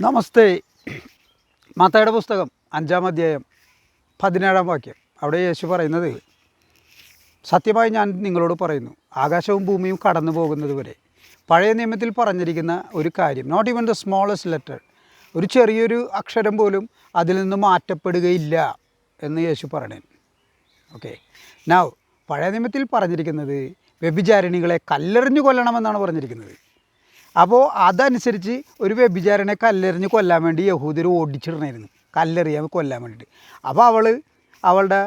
നമസ്തേ. മാത്തയുടെ പുസ്തകം അഞ്ചാം അധ്യായം പതിനേഴാം വാക്യം. അവിടെ യേശു പറയുന്നത് സത്യമായി ഞാൻ നിങ്ങളോട് പറയുന്നു ആകാശവും ഭൂമിയും കടന്നു പോകുന്നത് വരെ. പഴയ നിയമത്തിൽ പറഞ്ഞിരിക്കുന്ന ഒരു കാര്യം not even the smallest letter ഒരു ചെറിയൊരു അക്ഷരം പോലും അതിൽ നിന്ന് മാറ്റപ്പെടുകയില്ല എന്ന് യേശു പറഞ്ഞു ഓക്കെ നാവ് പഴയ നിയമത്തിൽ പറഞ്ഞിരിക്കുന്നത് വ്യഭിചാരിണികളെ കല്ലെറിഞ്ഞു കൊല്ലണമെന്നാണ് പറഞ്ഞിരിക്കുന്നത്. അപ്പോൾ അതനുസരിച്ച് ഒരു വ്യഭിചാരനെ കല്ലെറിഞ്ഞ് കൊല്ലാൻ വേണ്ടി യഹൂദർ ഓടിച്ചിടണമായിരുന്നു കല്ലെറിയാൻ കൊല്ലാൻ വേണ്ടിയിട്ട്. അപ്പോൾ അവൾ അവളുടെ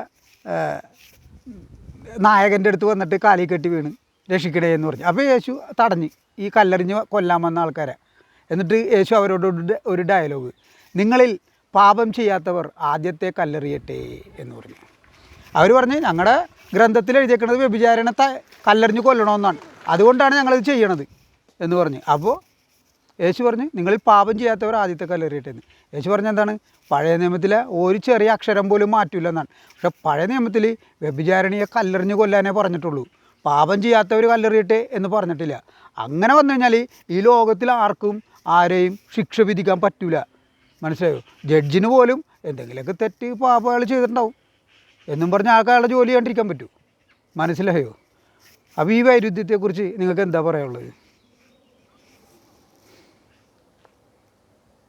നായകന്റെ അടുത്ത് വന്നിട്ട് കാലി കെട്ടി വീണ് രക്ഷിക്കണേ എന്ന് പറഞ്ഞു. അപ്പോൾ യേശു തടഞ്ഞ് ഈ കല്ലെറിഞ്ഞ് കൊല്ലാൻ വന്ന ആൾക്കാരെ. എന്നിട്ട് യേശു അവരോട് ഒരു ഡയലോഗ്. നിങ്ങളിൽ പാപം ചെയ്യാത്തവർ ആദ്യത്തെ കല്ലെറിയട്ടെ എന്ന് പറഞ്ഞു. അവർ പറഞ്ഞ് ഞങ്ങളുടെ ഗ്രന്ഥത്തിൽ എഴുതിയേക്കുന്നത് വ്യഭിചാരണത്തെ കല്ലെറിഞ്ഞ് കൊല്ലണമെന്നാണ് അതുകൊണ്ടാണ് ഞങ്ങളിത് ചെയ്യണത്. എന്ന് പറഞ്ഞു. അപ്പോൾ യേശു പറഞ്ഞ് നിങ്ങൾ പാപം ചെയ്യാത്തവർ ആദ്യത്തെ കല്ലെറിയട്ടെ എന്ന് യേശു പറഞ്ഞ എന്താണ്? പഴയ നിയമത്തിലെ ഒരു ചെറിയ അക്ഷരം പോലും മാറ്റില്ല എന്നാണ് പക്ഷേ പഴയ നിയമത്തിൽ വ്യഭിചാരണിയെ കല്ലെറിഞ്ഞ് കൊല്ലാനേ പറഞ്ഞിട്ടുള്ളൂ. പാപം ചെയ്യാത്തവർ കല്ലെറിയട്ടെ എന്ന് പറഞ്ഞിട്ടില്ല. അങ്ങനെ വന്നു കഴിഞ്ഞാൽ ഈ ലോകത്തിൽ ആർക്കും ആരെയും ശിക്ഷ വിധിക്കാൻ പറ്റില്ല മനസ്സിലായോ? ജഡ്ജിന് പോലും എന്തെങ്കിലുമൊക്കെ തെറ്റ് പാപം അയാൾ ചെയ്തിട്ടുണ്ടാവും. എന്നും പറഞ്ഞ് ആൾക്കാരുടെ ജോലി ചെയ്യാണ്ടിരിക്കാൻ പറ്റൂ. മനസ്സിലായോ? അപ്പോൾ ഈ വൈരുദ്ധ്യത്തെക്കുറിച്ച് നിങ്ങൾക്ക് എന്താ പറയാനുള്ളത്?